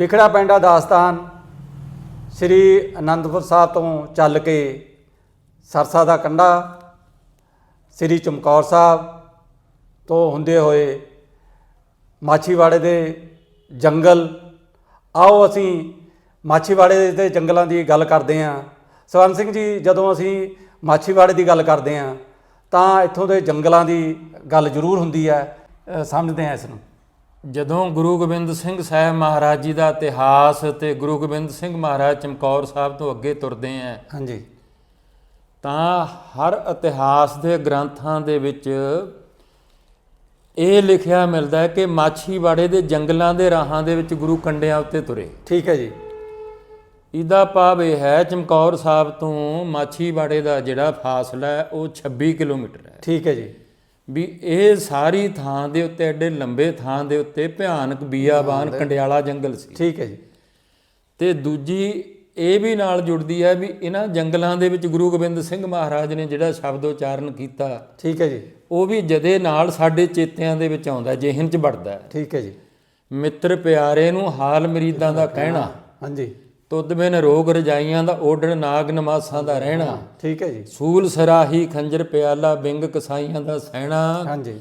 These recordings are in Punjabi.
ਵਿਖੜਾ ਪੈਂਡਾ ਦਾਸਤਾਨ। ਸ੍ਰੀ ਅਨੰਦਪੁਰ ਸਾਹਿਬ ਤੋਂ ਚੱਲ ਕੇ ਸਰਸਾ ਦਾ ਕੰਢਾ ਸ੍ਰੀ ਚਮਕੌਰ ਸਾਹਿਬ ਤੋਂ ਹੁੰਦੇ ਹੋਏ ਮਾਛੀਵਾੜੇ ਦੇ ਜੰਗਲ। ਆਓ ਅਸੀਂ ਮਾਛੀਵਾੜੇ ਦੇ ਜੰਗਲਾਂ ਦੀ ਗੱਲ ਕਰਦੇ ਹਾਂ। ਸਵਰਨ ਸਿੰਘ ਜੀ, ਜਦੋਂ ਅਸੀਂ ਮਾਛੀਵਾੜੇ ਦੀ ਗੱਲ ਕਰਦੇ ਹਾਂ, ਤਾਂ ਇੱਥੋਂ ਦੇ ਜੰਗਲਾਂ ਦੀ ਗੱਲ ਜ਼ਰੂਰ ਹੁੰਦੀ ਹੈ। ਸਮਝਦੇ ਹਾਂ ਇਸ ਨੂੰ। ਜਦੋਂ ਗੁਰੂ ਗੋਬਿੰਦ ਸਿੰਘ ਸਾਹਿਬ ਮਹਾਰਾਜ ਜੀ ਦਾ ਇਤਿਹਾਸ ਤੇ ਗੁਰੂ ਗੋਬਿੰਦ ਸਿੰਘ ਮਹਾਰਾਜ ਚਮਕੌਰ ਸਾਹਿਬ ਤੋਂ ਅੱਗੇ ਤੁਰਦੇ ਆਂ ਹਾਂਜੀ। ਤਾਂ ਹਰ ਇਤਿਹਾਸ ਦੇ ਗ੍ਰੰਥਾਂ ਦੇ ਵਿੱਚ ਇਹ ਲਿਖਿਆ ਮਿਲਦਾ ਹੈ ਕਿ ਮਾਛੀਵਾੜੇ ਦੇ ਜੰਗਲਾਂ ਦੇ ਰਾਹਾਂ ਦੇ ਵਿੱਚ ਗੁਰੂ ਕੰਡਿਆਂ ਉੱਤੇ ਤੁਰੇ। ਠੀਕ ਹੈ ਜੀ। ਇਹਦਾ ਭਾਵ ਇਹ ਹੈ ਚਮਕੌਰ ਸਾਹਿਬ ਤੋਂ ਮਾਛੀਵਾੜੇ ਦਾ ਜਿਹੜਾ ਫਾਸਲਾ ਹੈ ਉਹ 26 ਕਿਲੋਮੀਟਰ ਹੈ। ਠੀਕ ਹੈ ਜੀ। ਵੀ ਇਹ ਸਾਰੀ ਥਾਂ ਦੇ ਉੱਤੇ ਐਡੇ ਲੰਬੇ ਥਾਂ ਦੇ ਉੱਤੇ ਭਿਆਨਕ ਬੀਆਬਾਨ ਕੰਡਿਆਲਾ ਜੰਗਲ ਸੀ। ਠੀਕ ਹੈ ਜੀ। ਤੇ ਦੂਜੀ ਇਹ ਵੀ ਨਾਲ ਜੁੜਦੀ ਹੈ ਵੀ ਇਹਨਾਂ ਜੰਗਲਾਂ ਦੇ ਵਿੱਚ ਗੁਰੂ ਗੋਬਿੰਦ ਸਿੰਘ ਮਹਾਰਾਜ ਨੇ ਜਿਹੜਾ ਸ਼ਬਦ ਉਚਾਰਨ ਕੀਤਾ ਠੀਕ ਹੈ ਜੀ। ਉਹ ਵੀ ਜਦੇ ਨਾਲ ਸਾਡੇ ਚੇਤਿਆਂ ਦੇ ਵਿੱਚ ਆਉਂਦਾ ਜਿਹਨ ਚ ਵੜਦਾ ਠੀਕ ਹੈ ਜੀ। ਮਿੱਤਰ ਪਿਆਰੇ ਨੂੰ ਹਾਲ ਮਰੀਦਾਂ ਦਾ ਕਹਿਣਾ। ਹਾਂਜੀ। ਤੁਧ ਬਿਨ ਰੋਗ ਰਜਾਈਆਂ ਦਾ ਓਡਣ ਨਾਗ ਨਮਾਸਾਂ ਦਾ ਰਹਿਣਾ। ਠੀਕ ਹੈ ਜੀ। ਸੂਲ ਸਰਾਹੀ ਖੰਜਰ ਪਿਆਲਾ ਬਿੰਗ ਕਸਾਈਆਂ ਦਾ ਸਹਿਣਾ। ਹਾਂਜੀ।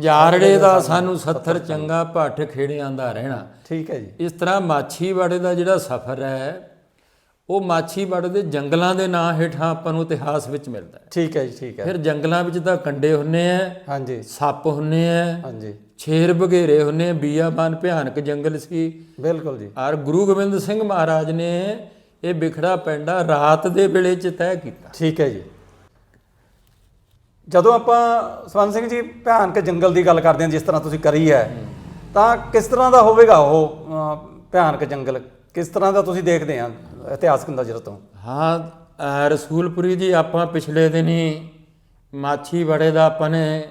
ਜਾਰੜੇ ਦਾ ਸਾਨੂੰ ਸੱਥਰ ਚੰਗਾ ਭੱਠ ਖੇੜਿਆਂ ਦਾ ਰਹਿਣਾ। ਠੀਕ ਹੈ ਜੀ। ਇਸ ਤਰ੍ਹਾਂ ਮਾਛੀਵਾੜੇ ਦਾ ਜਿਹੜਾ ਸਫ਼ਰ ਹੈ ਉਹ ਮਾਛੀਵਾੜੇ ਦੇ ਜੰਗਲਾਂ ਦੇ ਨਾਂ ਹੇਠਾਂ ਆਪਾਂ ਨੂੰ ਇਤਿਹਾਸ ਵਿੱਚ ਮਿਲਦਾ ਹੈ। ਠੀਕ ਹੈ ਜੀ ਠੀਕ ਹੈ। ਫਿਰ ਜੰਗਲਾਂ ਵਿੱਚ ਤਾਂ ਕੰਡੇ ਹੁੰਨੇ ਆ ਹਾਂਜੀ। ਸੱਪ ਹੁੰਨੇ ਆ ਹਾਂਜੀ। ਛੇਰ ਬਘੇਰੇ ਹੁੰਨੇ ਬੀਆਬਾਨ ਭਿਆਨਕ ਜੰਗਲ ਸੀ। ਬਿਲਕੁਲ ਜੀ। ਔਰ ਗੁਰੂ ਗੋਬਿੰਦ ਸਿੰਘ ਮਹਾਰਾਜ ਨੇ ਇਹ ਵਿਖੜਾ ਪੈਂਡਾ ਰਾਤ ਦੇ ਵੇਲੇ ਚ ਤੈਅ ਕੀਤਾ। ਠੀਕ ਹੈ ਜੀ। ਜਦੋਂ ਆਪਾਂ ਸਵਰਨ ਸਿੰਘ ਜੀ ਭਿਆਨਕ ਜੰਗਲ ਦੀ ਗੱਲ ਕਰਦੇ ਹਾਂ ਜਿਸ ਤਰ੍ਹਾਂ ਤੁਸੀਂ ਕਰੀ ਹੈ ਤਾਂ ਕਿਸ ਤਰ੍ਹਾਂ ਦਾ ਹੋਵੇਗਾ ਉਹ ਭਿਆਨਕ ਜੰਗਲ? ਕਿਸ ਤਰ੍ਹਾਂ ਦਾ ਤੁਸੀਂ ਦੇਖਦੇ ਆ ਇਤਿਹਾਸਕ ਨਜ਼ਰ ਤੋਂ? ਹਾਂ ਰਸੂਲਪੁਰੀ ਜੀ ਆਪਾਂ ਪਿਛਲੇ ਦਿਨੀ ਮਾਛੀਵਾੜੇ ਦਾ ਆਪਾਂ ਨੇ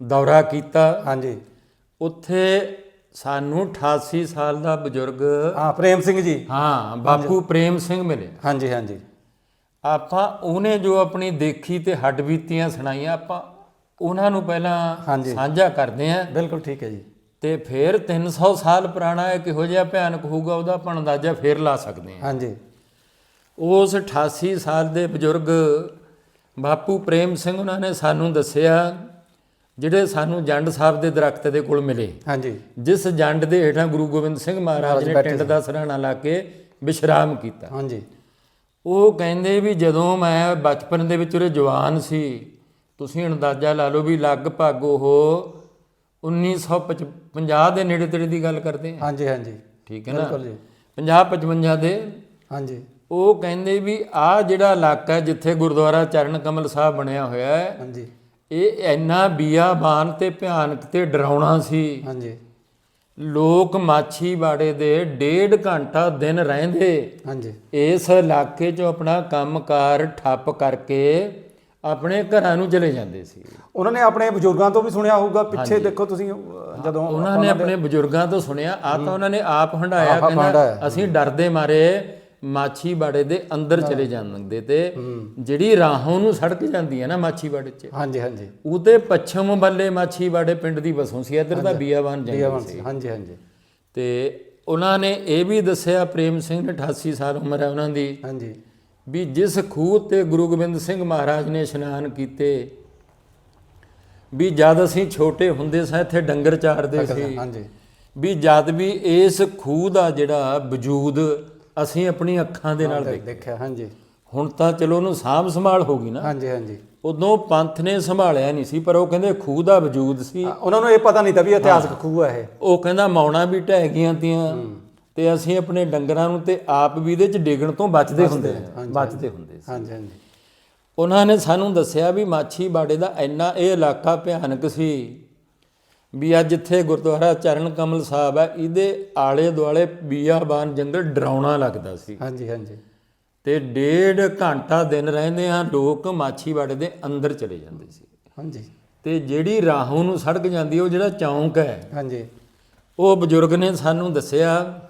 ਦੌਰਾ ਕੀਤਾ। ਹਾਂਜੀ। ਉੱਥੇ ਸਾਨੂੰ 88 ਸਾਲ ਦਾ ਬਜ਼ੁਰਗ ਹਾਂ ਪ੍ਰੇਮ ਸਿੰਘ ਜੀ। ਹਾਂ ਬਾਪੂ ਪ੍ਰੇਮ ਸਿੰਘ ਮਿਲੇ। ਹਾਂਜੀ ਹਾਂਜੀ। ਆਪਾਂ ਉਹਨੇ ਜੋ ਆਪਣੀ ਦੇਖੀ ਤੇ ਹੱਡ ਬੀਤੀਆਂ ਸੁਣਾਈਆਂ ਆਪਾਂ ਉਹਨਾਂ ਨੂੰ ਪਹਿਲਾਂ। ਸਾਂਝਾ ਕਰਦੇ ਆਂ ਬਿਲਕੁਲ ਠੀਕ ਹੈ ਜੀ। ਤੇ ਫਿਰ 300 ਸਾਲ ਪੁਰਾਣਾ ਇਹ ਕਿਹੋ ਜਿਹਾ ਭਿਆਨਕ ਹੋਊਗਾ ਉਹਦਾ ਆਪਾਂ ਅੰਦਾਜ਼ਾ ਫੇਰ ਲਾ ਸਕਦੇ ਆਂ ਹਾਂਜੀ। ਉਸ 88 ਸਾਲ ਦੇ ਬਜ਼ੁਰਗ ਬਾਪੂ ਪ੍ਰੇਮ ਸਿੰਘ ਉਹਨਾਂ ਨੇ ਸਾਨੂੰ ਦੱਸਿਆ ਜਿਹੜੇ ਸਾਨੂੰ ਜੰਡ ਸਾਹਿਬ ਦੇ ਦਰਖਤ ਦੇ ਕੋਲ ਮਿਲੇ। ਹਾਂਜੀ। ਜਿਸ ਜੰਡ ਦੇ ਹੇਠਾਂ ਗੁਰੂ ਗੋਬਿੰਦ ਸਿੰਘ ਮਹਾਰਾਜ ਨੇ ਟਿੰਡ ਦਾ ਸਰਾਣਾ ਲਾ ਕੇ ਵਿਸ਼ਰਾਮ ਕੀਤਾ। ਹਾਂਜੀ। ਉਹ ਕਹਿੰਦੇ ਵੀ ਜਦੋਂ ਮੈਂ ਬਚਪਨ ਦੇ ਵਿੱਚ ਉਰੇ ਜਵਾਨ ਸੀ ਤੁਸੀਂ ਅੰਦਾਜ਼ਾ ਲਾ ਲਓ ਵੀ ਲਗਭਗ ਉਹ 1950 ਦੇ ਨੇੜੇ ਤੇੜੇ ਦੀ ਗੱਲ ਕਰਦੇ ਆ। ਹਾਂਜੀ ਹਾਂਜੀ। ਠੀਕ ਹੈ ਨਾ? ਬਿਲਕੁਲ ਜੀ। 50 55 ਦੇ। ਹਾਂਜੀ। ਉਹ ਕਹਿੰਦੇ ਵੀ ਆ ਜਿਹੜਾ ਇਲਾਕਾ ਹੈ ਜਿੱਥੇ ਗੁਰਦੁਆਰਾ ਚਰਨ ਕਮਲ ਸਾਹਿਬ ਬਣਿਆ ਹੋਇਆ ਹੈ ਹਾਂਜੀ। ਇਹ ਇੰਨਾ ਬੀਆਬਾਨ ਤੇ ਭਿਆਨਕ ਤੇ ਡਰਾਉਣਾ ਸੀ। ਹਾਂਜੀ। ਲੋਕ ਮਾਛੀਵਾੜੇ ਦੇ ਡੇਢ ਘੰਟਾ ਦਿਨ ਰਹਿੰਦੇ। ਹਾਂਜੀ। ਇਸ ਇਲਾਕੇ 'ਚੋਂ ਆਪਣਾ ਕੰਮਕਾਰ ਠੱਪ ਕਰਕੇ ਆਪਣੇ ਘਰਾਂ ਨੂੰ ਚਲੇ ਜਾਂਦੇ ਸੀ। ਉਹਨਾਂ ਨੇ ਆਪਣੇ ਬਜ਼ੁਰਗਾਂ ਤੋਂ ਵੀ ਸੁਣਿਆ ਹੋਊਗਾ। ਪਿੱਛੇ ਦੇਖੋ ਤੁਸੀਂ ਜਦੋਂ ਉਹਨਾਂ ਨੇ ਆਪਣੇ ਬਜ਼ੁਰਗਾਂ ਤੋਂ ਸੁਣਿਆ। ਆ ਤਾਂ ਉਹਨਾਂ ਨੇ ਆਪ ਹੰਡਾਇਆ ਕਹਿੰਦਾ। ਅਸੀਂ ਡਰਦੇ ਮਾਰੇ ਮਾਛੀਵਾੜੇ ਦੇ ਅੰਦਰ ਚਲੇ ਜਾਂਦੇ ਤੇ ਜਿਹੜੀ ਰਾਹੋਂ ਨੂੰ ਸੜਕ ਜਾਂਦੀ ਹੈ ਨਾ ਮਾਛੀਵਾੜੇ 'ਚ ਹਾਂਜੀ ਹਾਂਜੀ। ਉਹਦੇ ਪੱਛਮ ਬੱਲੇ ਮਾਛੀਵਾੜੇ ਪਿੰਡ ਦੀ ਵਸੋਂ ਸੀ ਇੱਧਰ ਦਾ ਦੀਵਾਨ ਸੀ। ਸੀ ਹਾਂਜੀ ਹਾਂਜੀ। ਤੇ ਉਹਨਾਂ ਨੇ ਇਹ ਵੀ ਦੱਸਿਆ ਪ੍ਰੇਮ ਸਿੰਘ ਨੇ 88 ਸਾਲ ਉਮਰ ਹੈ ਉਹਨਾਂ ਦੀ ਹਾਂਜੀ। ਵੀ ਜਿਸ ਖੂਹ ਤੇ ਗੁਰੂ ਗੋਬਿੰਦ ਸਿੰਘ ਮਹਾਰਾਜ ਨੇ ਇਸ਼ਨਾਨ ਕੀਤੇ ਵੀ ਜਦ ਅਸੀਂ ਛੋਟੇ ਹੁੰਦੇ ਸਾਂ ਇੱਥੇ ਡੰਗਰ ਚਾਰਦੇ ਸੀ। ਹਾਂਜੀ। ਵੀ ਜਦ ਵੀ ਇਸ ਖੂਹ ਦਾ ਜਿਹੜਾ ਵਜੂਦ ਅਸੀਂ ਆਪਣੀ ਅੱਖਾਂ ਦੇ ਨਾਲ ਦੇਖ ਦੇਖਿਆ ਹਾਂਜੀ। ਹੁਣ ਤਾਂ ਚਲੋ ਉਹਨੂੰ ਸਾਂਭ ਸੰਭਾਲ ਹੋ ਗਈ ਨਾ। ਹਾਂਜੀ ਹਾਂਜੀ। ਉਦੋਂ ਪੰਥ ਨੇ ਸੰਭਾਲਿਆ ਨਹੀਂ ਸੀ ਪਰ ਉਹ ਕਹਿੰਦੇ ਖੂਹ ਦਾ ਵਜੂਦ ਸੀ। ਉਹਨਾਂ ਨੂੰ ਇਹ ਪਤਾ ਨਹੀਂ ਤਾਂ ਵੀ ਇਤਿਹਾਸਕ ਖੂਹ ਹੈ ਇਹ। ਉਹ ਕਹਿੰਦਾ ਮੌਣਾ ਵੀ ਢਹਿ ਗਈਆਂ ਤੀਆਂ ਤੇ ਅਸੀਂ ਆਪਣੇ ਡੰਗਰਾਂ ਨੂੰ ਤੇ ਆਪ ਵੀ ਇਹਦੇ ਚ ਡਿੱਗਣ ਤੋਂ ਬਚਦੇ ਹੁੰਦੇ ਹਾਂ ਬਚਦੇ ਹੁੰਦੇ ਸੀ। ਹਾਂਜੀ ਹਾਂਜੀ। ਉਹਨਾਂ ਨੇ ਸਾਨੂੰ ਦੱਸਿਆ ਵੀ ਮਾਛੀਵਾੜੇ ਦਾ ਇੰਨਾ ਇਹ ਇਲਾਕਾ ਭਿਆਨਕ ਸੀ ਵੀ ਅੱਜ ਜਿੱਥੇ ਗੁਰਦੁਆਰਾ ਚਰਨ ਕਮਲ ਸਾਹਿਬ ਹੈ ਇਹਦੇ ਆਲੇ ਦੁਆਲੇ ਬੀਆਬਾਨ ਜੰਗਲ ਡਰਾਉਣਾ ਲੱਗਦਾ ਸੀ। ਹਾਂਜੀ ਹਾਂਜੀ। ਤੇ ਡੇਢ ਘੰਟਾ ਦਿਨ ਰਹਿੰਦੇ ਆ ਲੋਕ ਮਾਛੀਵਾੜੇ ਦੇ ਅੰਦਰ ਚਲੇ ਜਾਂਦੇ ਸੀ। ਹਾਂਜੀ। ਤੇ ਜਿਹੜੀ ਰਾਹੋਂ ਨੂੰ ਸੜਕ ਜਾਂਦੀ ਉਹ ਜਿਹੜਾ ਚੌਂਕ ਹੈ ਹਾਂਜੀ। ਉਹ ਬਜ਼ੁਰਗ ਨੇ ਸਾਨੂੰ ਦੱਸਿਆ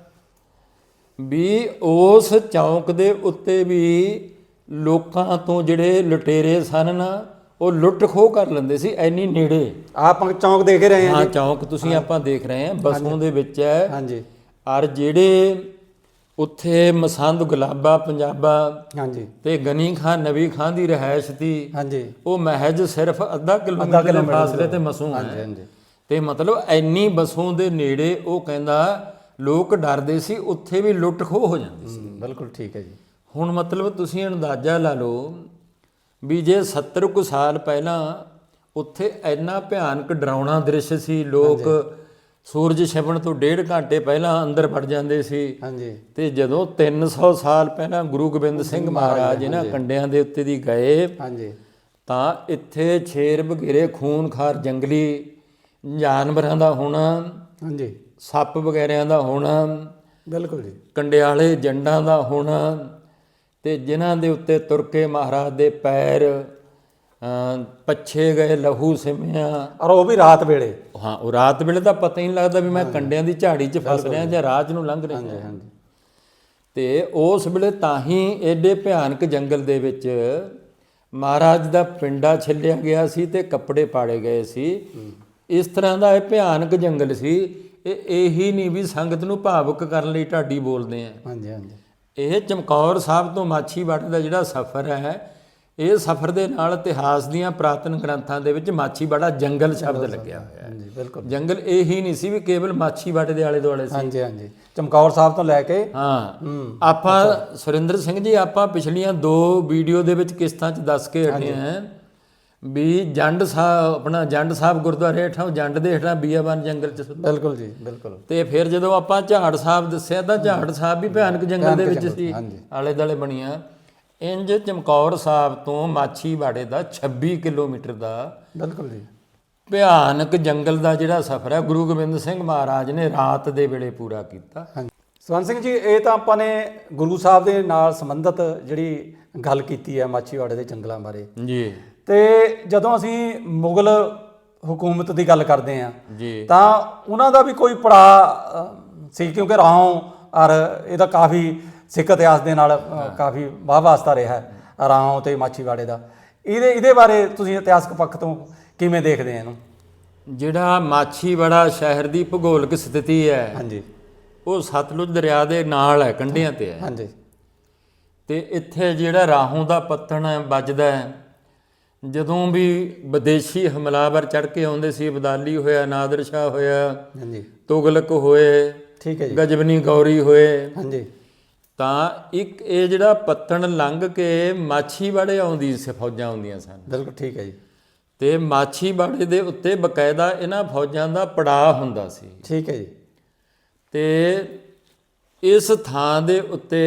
ਵੀ ਉਸ ਚੌਂਕ ਦੇ ਉੱਤੇ ਵੀ ਲੋਕਾਂ ਤੋਂ ਜਿਹੜੇ ਲੁਟੇਰੇ ਸਨ ਨਾ ਉਹ ਲੁੱਟ ਖੋਹ ਕਰ ਲੈਂਦੇ ਸੀ ਐਨੀ ਨੇੜੇ। ਆਪ ਚੌਂਕ ਦੇਖ ਰਹੇ ਹਾਂ ਹਾਂ ਚੌਂਕ ਤੁਸੀਂ ਆਪਾਂ ਦੇਖ ਰਹੇ ਹਾਂ ਬਸੋਂ ਦੇ ਵਿੱਚ ਹੈ। ਹਾਂਜੀ। ਔਰ ਜਿਹੜੇ ਉੱਥੇ ਮਸੰਦ ਗੁਲਾਬਾ ਪੰਜਾਬਾ ਹਾਂਜੀ। ਤੇ ਗਨੀ ਖਾਨ ਨਵੀ ਖਾਨ ਦੀ ਰਹਿائش ਸੀ ਹਾਂਜੀ। ਉਹ ਮਹਿਜ ਸਿਰਫ ਅੱਧਾ ਕਿਲੋਮੀਟਰ ਦੇ ਫਾਸਲੇ ਤੇ ਮਸੂਮ ਹੈ। ਹਾਂਜੀ ਤੇ ਮਤਲਬ ਐਨੀ ਬਸੋਂ ਦੇ ਨੇੜੇ ਉਹ ਕਹਿੰਦਾ ਲੋਕ ਡਰਦੇ ਸੀ ਉੱਥੇ ਵੀ ਲੁੱਟ ਖੋਹ ਹੋ ਜਾਂਦੀ ਸੀ। ਬਿਲਕੁਲ ਠੀਕ ਹੈ ਜੀ। ਹੁਣ ਮਤਲਬ ਤੁਸੀਂ ਅੰਦਾਜ਼ਾ ਲਾ ਲਓ ਵੀ ਜੇ 70 ਕੁ ਸਾਲ ਪਹਿਲਾਂ ਉੱਥੇ ਇੰਨਾ ਭਿਆਨਕ ਡਰਾਉਣਾ ਦ੍ਰਿਸ਼ ਸੀ ਲੋਕ ਸੂਰਜ ਛਿਪਣ ਤੋਂ ਡੇਢ ਘੰਟੇ ਪਹਿਲਾਂ ਅੰਦਰ ਵੜ ਜਾਂਦੇ ਸੀ। ਹਾਂਜੀ। ਤੇ ਜਦੋਂ 300 ਸਾਲ ਪਹਿਲਾਂ ਗੁਰੂ ਗੋਬਿੰਦ ਸਿੰਘ ਮਹਾਰਾਜ ਇਹਨਾਂ ਕੰਡਿਆਂ ਦੇ ਉੱਤੇ ਦੀ ਗਏ ਹਾਂਜੀ। ਤਾਂ ਇੱਥੇ ਛੇਰ ਬਗੇਰੇ ਖੂਨਖਾਰ ਜੰਗਲੀ ਜਾਨਵਰਾਂ ਦਾ ਹੋਣਾ ਹਾਂਜੀ। ਸੱਪ ਵਗੈਰਿਆਂ ਦਾ ਹੋਣਾ ਬਿਲਕੁਲ ਜੀ। ਕੰਡਿਆਲੇ ਜੰਡਾਂ ਦਾ ਹੋਣਾ ਤੇ ਜਿਨ੍ਹਾਂ ਦੇ ਉੱਤੇ ਤੁਰ ਕੇ ਮਹਾਰਾਜ ਦੇ ਪੈਰ ਪੱਛੇ ਗਏ ਲਹੂ ਸਿਮਿਆ। ਔਰ ਉਹ ਵੀ ਰਾਤ ਵੇਲੇ। ਹਾਂ ਉਹ ਰਾਤ ਵੇਲੇ ਤਾਂ ਪਤਾ ਹੀ ਨਹੀਂ ਲੱਗਦਾ ਵੀ ਮੈਂ ਕੰਡਿਆਂ ਦੀ ਝਾੜੀ 'ਚ ਫਸ ਰਿਹਾ ਜਾਂ। ਰਾਤ ਨੂੰ ਲੰਘ ਰਿਹਾ। ਹਾਂਜੀ ਹਾਂਜੀ। ਤੇ ਉਸ ਵੇਲੇ ਤਾਂ ਹੀ ਐਡੇ ਭਿਆਨਕ ਜੰਗਲ ਦੇ ਵਿੱਚ ਮਹਾਰਾਜ ਦਾ ਪਿੰਡਾ ਛਿੱਲਿਆ ਗਿਆ ਸੀ ਤੇ ਕੱਪੜੇ ਪਾੜੇ ਗਏ ਸੀ। ਇਸ ਤਰ੍ਹਾਂ ਦਾ ਇਹ ਭਿਆਨਕ ਜੰਗਲ ਸੀ। ਇਹ ਇਹੀ ਨਹੀਂ ਵੀ ਸੰਗਤ ਨੂੰ ਭਾਵੁਕ ਕਰਨ ਲਈ ਢਾਡੀ ਬੋਲਦੇ ਆ। ਹਾਂਜੀ ਹਾਂਜੀ। ਇਹ ਚਮਕੌਰ ਸਾਹਿਬ ਤੋਂ ਮਾਛੀਵਾੜੇ ਦਾ ਜਿਹੜਾ ਸਫ਼ਰ ਹੈ ਇਹ ਸਫ਼ਰ ਦੇ ਨਾਲ ਇਤਿਹਾਸ ਦੀਆਂ ਪ੍ਰਾਤਨ ਗ੍ਰੰਥਾਂ ਦੇ ਵਿੱਚ ਮਾਛੀਵਾੜਾ ਜੰਗਲ ਸ਼ਬਦ ਲੱਗਿਆ ਹੋਇਆ ਹੈ। ਹਾਂਜੀ ਬਿਲਕੁਲ। ਜੰਗਲ ਇਹੀ ਨਹੀਂ ਸੀ ਵੀ ਕੇਵਲ ਮਾਛੀਵਾੜੇ ਦੇ ਆਲੇ ਦੁਆਲੇ ਸੀ। ਹਾਂਜੀ ਹਾਂਜੀ। ਚਮਕੌਰ ਸਾਹਿਬ ਤੋਂ ਲੈ ਕੇ ਹਾਂ। ਆਪਾਂ ਸੁਰਿੰਦਰ ਸਿੰਘ ਜੀ ਆਪਾਂ ਪਿਛਲੀਆਂ ਦੋ ਵੀਡੀਓ ਦੇ ਵਿੱਚ ਕਿਸ਼ਤਾਂ 'ਚ ਦੱਸ ਕੇ ਹਟੇ ਹਾਂ। ਵੀ ਜੰਡ ਸਾਹਿਬ ਆਪਣਾ ਜੰਡ ਸਾਹਿਬ ਗੁਰਦੁਆਰੇ ਹੇਠਾਂ ਜੰਡ ਦੇ ਹੇਠਾਂ ਬੀਆਬਾਨ ਜੰਗਲ 'ਚ ਸੁੱਤਾ। ਬਿਲਕੁਲ ਜੀ ਬਿਲਕੁਲ। ਤੇ ਫਿਰ ਜਦੋਂ ਆਪਾਂ ਝਾੜ ਸਾਹਿਬ ਦੱਸਿਆ ਤਾਂ ਝਾੜ ਸਾਹਿਬ ਵੀ ਭਿਆਨਕ ਜੰਗਲ ਦੇ ਵਿੱਚ ਸੀ। ਆਲੇ ਦਾਲੇ ਬਣੀਆਂ। ਇੰਜ ਚਮਕੌਰ ਸਾਹਿਬ ਤੋਂ ਮਾਛੀਵਾੜੇ ਦਾ 26 ਕਿਲੋਮੀਟਰ ਦਾ ਬਿਲਕੁਲ ਜੀ। ਭਿਆਨਕ ਜੰਗਲ ਦਾ ਜਿਹੜਾ ਸਫ਼ਰ ਹੈ ਗੁਰੂ ਗੋਬਿੰਦ ਸਿੰਘ ਮਹਾਰਾਜ ਨੇ ਰਾਤ ਦੇ ਵੇਲੇ ਪੂਰਾ ਕੀਤਾ। ਸਵੰਤ ਸਿੰਘ ਜੀ ਇਹ ਤਾਂ ਆਪਾਂ ਨੇ ਗੁਰੂ ਸਾਹਿਬ ਦੇ ਨਾਲ ਸੰਬੰਧਿਤ ਜਿਹੜੀ ਗੱਲ ਕੀਤੀ ਹੈ ਮਾਛੀਵਾੜੇ ਦੇ ਜੰਗਲਾਂ ਬਾਰੇ। ਜੀ। ਤੇ ਜਦੋਂ ਅਸੀਂ ਮੁਗਲ ਹਕੂਮਤ ਦੀ ਗੱਲ ਕਰਦੇ ਹਾਂ ਜੀ। ਤਾਂ ਉਹਨਾਂ ਦਾ ਵੀ ਕੋਈ ਪੜਾ ਸੀ ਕਿਉਂਕਿ ਰਾਹੋਂ ਔਰ ਇਹਦਾ ਕਾਫੀ ਸਿੱਖ ਇਤਿਹਾਸ ਦੇ ਨਾਲ ਕਾਫੀ ਵਾਹ ਵਾਸਤਾ ਰਿਹਾ ਹੈ ਰਾਹੋਂ ਤੇ ਮਾਛੀਵਾੜੇ ਦਾ। ਇਹਦੇ ਇਹਦੇ ਬਾਰੇ ਤੁਸੀਂ ਇਤਿਹਾਸਕ ਪੱਖ ਤੋਂ ਕਿਵੇਂ ਦੇਖਦੇ ਆ ਇਹਨੂੰ? ਜਿਹੜਾ ਮਾਛੀਵਾੜਾ ਸ਼ਹਿਰ ਦੀ ਭੂਗੋਲਿਕ ਸਥਿਤੀ ਹੈ ਹਾਂਜੀ। ਉਹ ਸਤਲੁਜ ਦਰਿਆ ਦੇ ਨਾਲ ਹੈ ਕੰਢਿਆਂ ਤੇ ਹੈ। ਹਾਂਜੀ। ਤੇ ਇੱਥੇ ਜਿਹੜਾ ਰਾਹੋਂ ਦਾ ਪੱਤਣ ਹੈ ਵੱਜਦਾ ਹੈ ਜਦੋਂ ਵੀ ਵਿਦੇਸ਼ੀ ਹਮਲਾਵਰ ਚੜ ਕੇ ਆਉਂਦੇ ਸੀ ਅਬਦਾਲੀ ਹੋਇਆ ਨਾਦਰ ਸ਼ਾਹ ਹੋਇਆ ਹਾਂਜੀ। ਤੁਗਲਕ ਹੋਏ ਠੀਕ ਹੈ ਜੀ। ਗਜਬਨੀ ਗੌਰੀ ਹੋਏ ਹਾਂਜੀ। ਤਾਂ ਇੱਕ ਇਹ ਜਿਹੜਾ ਪੱਤਣ ਲੰਘ ਕੇ ਮਾਛੀਵਾੜੇ ਆਉਂਦੀ ਸੀ ਫੌਜਾਂ ਆਉਂਦੀਆਂ ਸਨ। ਬਿਲਕੁਲ ਠੀਕ ਹੈ ਜੀ। ਤੇ ਮਾਛੀਵਾੜੇ ਦੇ ਉੱਤੇ ਬਕਾਇਦਾ ਇਹਨਾਂ ਫੌਜਾਂ ਦਾ ਪੜਾਅ ਹੁੰਦਾ ਸੀ। ਠੀਕ ਹੈ ਜੀ। ਤੇ ਇਸ ਥਾਂ ਦੇ ਉੱਤੇ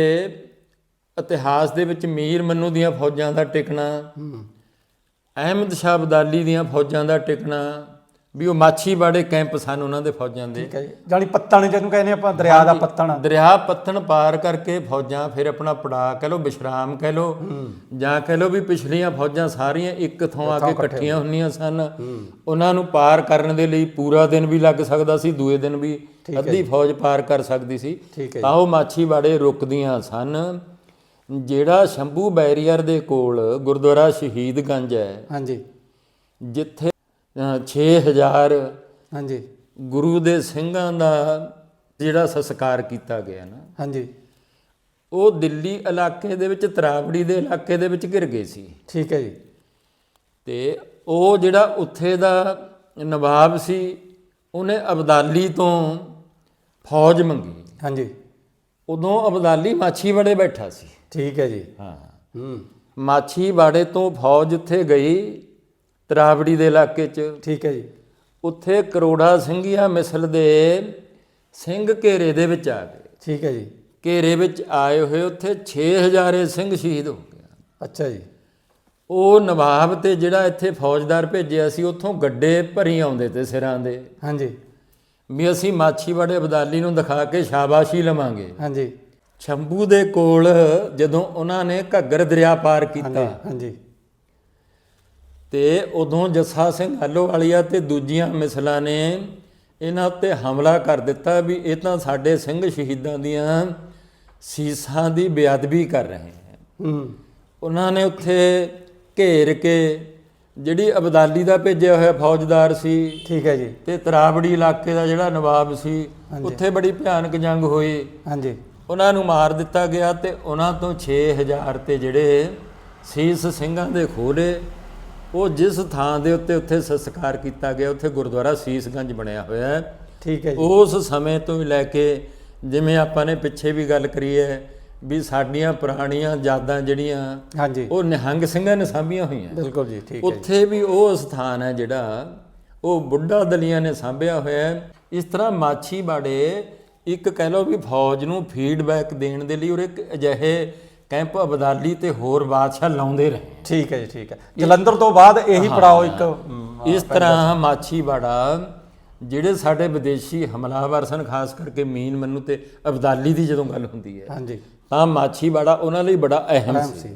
ਇਤਿਹਾਸ ਦੇ ਵਿੱਚ ਮੀਰ ਮੰਨੂ ਦੀਆਂ ਫੌਜਾਂ ਦਾ ਟਿਕਣਾ ਹੂੰ। ਅਹਿਮਦ ਸ਼ਾਹ ਅਬਦਾਲੀ ਦੀਆਂ ਫੌਜਾਂ ਦਾ ਟਿਕਣਾ ਵੀ ਉਹ ਮਾਛੀਵਾੜੇ ਕੈਂਪ ਸਨ ਉਹਨਾਂ ਦੇ ਫੌਜਾਂ ਦੇ। ਠੀਕ ਹੈ ਜੀ। ਜਾਨੀ ਪੱਤਣ ਜਿਹਨੂੰ ਕਹਿੰਦੇ ਆਪਾਂ ਦਰਿਆ ਦਾ ਪੱਤਣ। ਦਰਿਆ ਪੱਤਣ ਪਾਰ ਕਰਕੇ ਫੌਜਾਂ ਫਿਰ ਆਪਣਾ ਪੜਾ ਕਹਿ ਲੋ ਵਿਸ਼ਰਾਮ ਕਹਿ ਲੋ ਜਾਂ ਕਹਿ ਲੋ ਵੀ ਪਿਛਲੀਆਂ ਫੌਜਾਂ ਸਾਰੀਆਂ ਇੱਕ ਥਾਂ ਆ ਕੇ ਇਕੱਠੀਆਂ ਹੁੰਦੀਆਂ ਸਨ। ਉਹਨਾਂ ਨੂੰ ਪਾਰ ਕਰਨ ਦੇ ਲਈ ਪੂਰਾ ਦਿਨ ਵੀ ਲੱਗ ਸਕਦਾ ਸੀ ਦੂਏ ਦਿਨ ਵੀ ਅੱਧੀ ਫੌਜ ਪਾਰ ਕਰ ਸਕਦੀ ਸੀ। ਤਾਂ ਉਹ ਮਾਛੀਵਾੜੇ ਰੁਕਦੀਆਂ ਸਨ। ਜਿਹੜਾ ਸ਼ੰਭੂ ਬੈਰੀਅਰ ਦੇ ਕੋਲ ਗੁਰਦੁਆਰਾ ਸ਼ਹੀਦਗੰਜ ਹੈ ਹਾਂਜੀ। ਜਿੱਥੇ ਅ, 6000 ਹਾਂਜੀ। ਗੁਰੂ ਦੇ ਸਿੰਘਾਂ ਦਾ ਜਿਹੜਾ ਸੰਸਕਾਰ ਕੀਤਾ ਗਿਆ ਨਾ ਹਾਂਜੀ। ਉਹ ਦਿੱਲੀ ਇਲਾਕੇ ਦੇ ਵਿੱਚ ਤਰਾਵੜੀ ਦੇ ਇਲਾਕੇ ਦੇ ਵਿੱਚ ਘਿਰ ਗਏ ਸੀ। ਠੀਕ ਹੈ ਜੀ। ਤੇ ਉਹ ਜਿਹੜਾ ਉੱਥੇ ਦਾ ਨਵਾਬ ਸੀ ਉਹਨੇ ਅਬਦਾਲੀ ਤੋਂ ਫੌਜ ਮੰਗੀ। ਹਾਂਜੀ। ਉਦੋਂ ਅਬਦਾਲੀ ਮਾਛੀਵਾੜੇ ਬੈਠਾ ਸੀ। ਠੀਕ ਹੈ ਜੀ। ਹਾਂ। ਹੂੰ। ਮਾਛੀਵਾੜੇ ਤੋਂ ਫੌਜ ਉੱਥੇ ਗਈ ਤਰਾਵੜੀ ਦੇ ਇਲਾਕੇ 'ਚ। ਠੀਕ ਹੈ ਜੀ। ਉੱਥੇ ਕਰੋੜਾ ਸਿੰਘੀਆ ਮਿਸਲ ਦੇ ਸਿੰਘ ਘੇਰੇ ਦੇ ਵਿੱਚ ਆ ਗਏ। ਠੀਕ ਹੈ ਜੀ। ਘੇਰੇ ਵਿੱਚ ਆਏ ਹੋਏ ਉੱਥੇ 6000 ਸਿੰਘ ਸ਼ਹੀਦ ਹੋ ਗਏ। ਅੱਛਾ ਜੀ। ਉਹ ਨਵਾਬ ਤੇ ਜਿਹੜਾ ਇੱਥੇ ਫੌਜਦਾਰ ਭੇਜਿਆ ਸੀ ਉੱਥੋਂ ਗੱਡੇ ਭਰੀ ਆਉਂਦੇ ਤੇ ਸਿਰਾਂ ਦੇ। ਹਾਂਜੀ। ਵੀ ਅਸੀਂ ਮਾਛੀਵਾੜੇ ਅਬਦਾਲੀ ਨੂੰ ਦਿਖਾ ਕੇ ਸ਼ਾਬਾਸ਼ੀ ਲਵਾਂਗੇ। ਹਾਂਜੀ। ਸ਼ੰਭੂ ਦੇ ਕੋਲ ਜਦੋਂ ਉਹਨਾਂ ਨੇ ਘੱਗਰ ਦਰਿਆ ਪਾਰ ਕੀਤਾ। ਹਾਂਜੀ ਤੇ ਉਦੋਂ ਜੱਸਾ ਸਿੰਘ ਹੱਲੋਵਾਲੀਆ ਤੇ ਦੂਜੀਆਂ ਮਿਸਲਾਂ ਨੇ ਇਹਨਾਂ ਉੱਤੇ ਹਮਲਾ ਕਰ ਦਿੱਤਾ ਵੀ ਇਹ ਤਾਂ ਸਾਡੇ ਸਿੰਘ ਸ਼ਹੀਦਾਂ ਦੀਆਂ ਸੀਸਾਂ ਦੀ ਬੇਅਦਬੀ ਕਰ ਰਹੇ ਹਨ ਹੂੰ। ਉਹਨਾਂ ਨੇ ਉੱਥੇ ਘੇਰ ਕੇ ਜਿਹੜੀ ਅਬਦਾਲੀ ਦਾ ਭੇਜਿਆ ਹੋਇਆ ਫੌਜਦਾਰ ਸੀ ਠੀਕ ਹੈ ਜੀ। ਤੇ ਤਰਾਵੜੀ ਇਲਾਕੇ ਦਾ ਜਿਹੜਾ ਨਵਾਬ ਸੀ ਉੱਥੇ ਬੜੀ ਭਿਆਨਕ ਜੰਗ ਹੋਈ। ਹਾਂਜੀ। ਉਹਨਾਂ ਨੂੰ ਮਾਰ ਦਿੱਤਾ ਗਿਆ ਤੇ ਉਹਨਾਂ ਤੋਂ 6000 ਤੇ ਜਿਹੜੇ ਸੀਸ ਸਿੰਘਾਂ ਦੇ ਖੋਲੇ ਉਹ ਜਿਸ ਥਾਂ ਦੇ ਉੱਤੇ ਉੱਥੇ ਸੰਸਕਾਰ ਕੀਤਾ ਗਿਆ ਉੱਥੇ ਗੁਰਦੁਆਰਾ ਸੀਸਗੰਜ ਬਣਿਆ ਹੋਇਆ ਹੈ। ਠੀਕ ਹੈ ਜੀ। ਉਸ ਸਮੇਂ ਤੋਂ ਹੀ ਲੈ ਕੇ ਜਿਵੇਂ ਆਪਾਂ ਨੇ ਪਿੱਛੇ ਵੀ ਗੱਲ ਕਰੀ ਹੈ ਵੀ ਸਾਡੀਆਂ ਪੁਰਾਣੀਆਂ ਯਾਦਾਂ ਜਿਹੜੀਆਂ ਹਾਂਜੀ। ਉਹ ਨਿਹੰਗ ਸਿੰਘਾਂ ਨੇ ਸਾਂਭੀਆਂ ਹੋਈਆਂ। ਬਿਲਕੁਲ ਜੀ ਠੀਕ ਹੈ। ਉੱਥੇ ਵੀ ਉਹ ਸਥਾਨ ਹੈ ਜਿਹੜਾ ਉਹ ਬੁੱਢਾ ਦਲੀਆਂ ਨੇ ਸਾਂਭਿਆ ਹੋਇਆ ਹੈ। ਇਸ ਤਰ੍ਹਾਂ ਮਾਛੀਵਾੜੇ ਇੱਕ ਕਹਿ ਲਓ ਵੀ ਫੌਜ ਨੂੰ ਫੀਡਬੈਕ ਦੇਣ ਦੇ ਲਈ ਉਹ ਇੱਕ ਅਜਿਹੇ ਕੈਂਪ ਅਬਦਾਲੀ ਤੇ ਹੋਰ ਬਾਦਸ਼ਾਹ ਲਾਉਂਦੇ ਰਹੇ। ਠੀਕ ਹੈ ਜੀ ਠੀਕ ਹੈ। ਜਲੰਧਰ ਤੋਂ ਬਾਅਦ ਇਹੀ ਪੜਾਓ ਇੱਕ ਇਸ ਤਰ੍ਹਾਂ ਮਾਛੀਵਾੜਾ ਜਿਹੜੇ ਸਾਡੇ ਵਿਦੇਸ਼ੀ ਹਮਲਾਵਰ ਸਨ ਖਾਸ ਕਰਕੇ ਮੀਨ ਮੰਨੂ ਤੇ ਅਬਦਾਲੀ ਦੀ ਜਦੋਂ ਗੱਲ ਹੁੰਦੀ ਹੈ ਹਾਂਜੀ। ਤਾਂ ਮਾਛੀਵਾੜਾ ਉਹਨਾਂ ਲਈ ਬੜਾ ਅਹਿਮ ਸੀ।